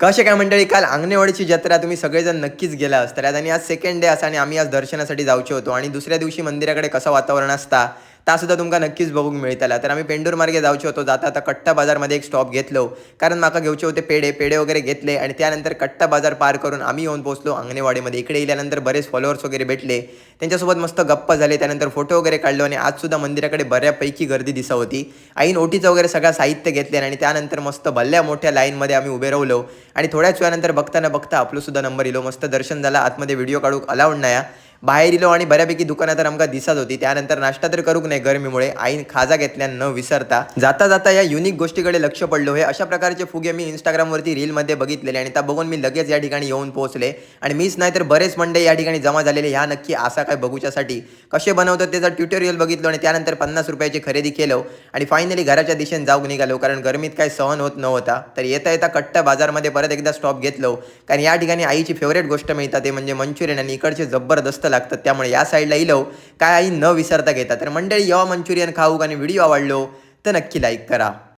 कसे काय मंडळी? काल अंगणेवाडीची जत्रा तुम्ही सगळेजण नक्कीच गेला असतात आणि आज सेकंड डे असा आणि आम्ही आज दर्शनासाठी जावचे होतो. आणि दुसऱ्या दिवशी मंदिराकडे कसं वातावरण असता तासुद्धा तुमका नक्कीच बघूक मिळतला. तर आम्ही पेंडूर मार्गे जावचे होतो. जाता आता कट्टा बाजारमध्ये एक स्टॉप घेतलो. कारण माका घेवचे होते पेढे. पेढे वगैरे घेतले आणि त्यानंतर कट्टा बाजार पार करून आम्ही येऊन पोहोचलो अंगणेवाडीमध्ये. इकडे येल्यानंतर बरेच फॉलोअर्स वगैरे भेटले. त्यांच्यासोबत मस्त गप्पा झाले. त्यानंतर फोटो वगैरे काढलो आणि आजसुद्धा मंदिराकडे बऱ्यापैकी गर्दी दिसत होती आईन ओटीचं वगैरे सगळं साहित्य घेतले आणि त्यानंतर मस्त भल्या मोठ्या लाईनमध्ये आम्ही उभे राहिलो. आणि थोड्याच वेळानंतर बघताना बघता आपलोसुद्धा नंबर इलो मस्त दर्शन झाला. आतमध्ये व्हिडिओ काढूक अलाउड नाही बाहेर इलो आणि बऱ्यापैकी दुकानं तर आमका दिसत होती. त्यानंतर नाश्ता तर करूक नाही गरमीमुळे. आईन खाजा घेतल्या न विसरता जाता जाता या युनिक गोष्टीकडे लक्ष पडलो हे अशा प्रकारचे फुगे मी इंस्टाग्रामवरती रीलमध्ये बघितलेले आणि त्या बघून मी लगेच या ठिकाणी येऊन पोहोचले. आणि मीच नाही तर बरेच मंडे या ठिकाणी जमा झालेले. ह्या नक्की असा काय बघूच्यासाठी कसे बनवतात त्याचा ट्युटोरियल बघितलो आणि त्यानंतर पन्नास रुपयाची खरेदी केलो आणि फायनली घराच्या दिशेने जाऊक निघालो. कारण गरमीत काय सहन होत नव्हता. तर येता येता कट्टा बाजारमध्ये परत एकदा स्टॉप घेतलो. कारण या ठिकाणी आईची फेवरेट गोष्ट मिळतात ते म्हणजे मंचुरियन आणि इकडचे जबरदस्त लागतात. त्यामुळे या साईडला इलो काय आई न विसरता घेतात. तर मंडळी यवा मंचुरियन खाऊ आणि व्हिडिओ आवडलो तर नक्की लाईक करा.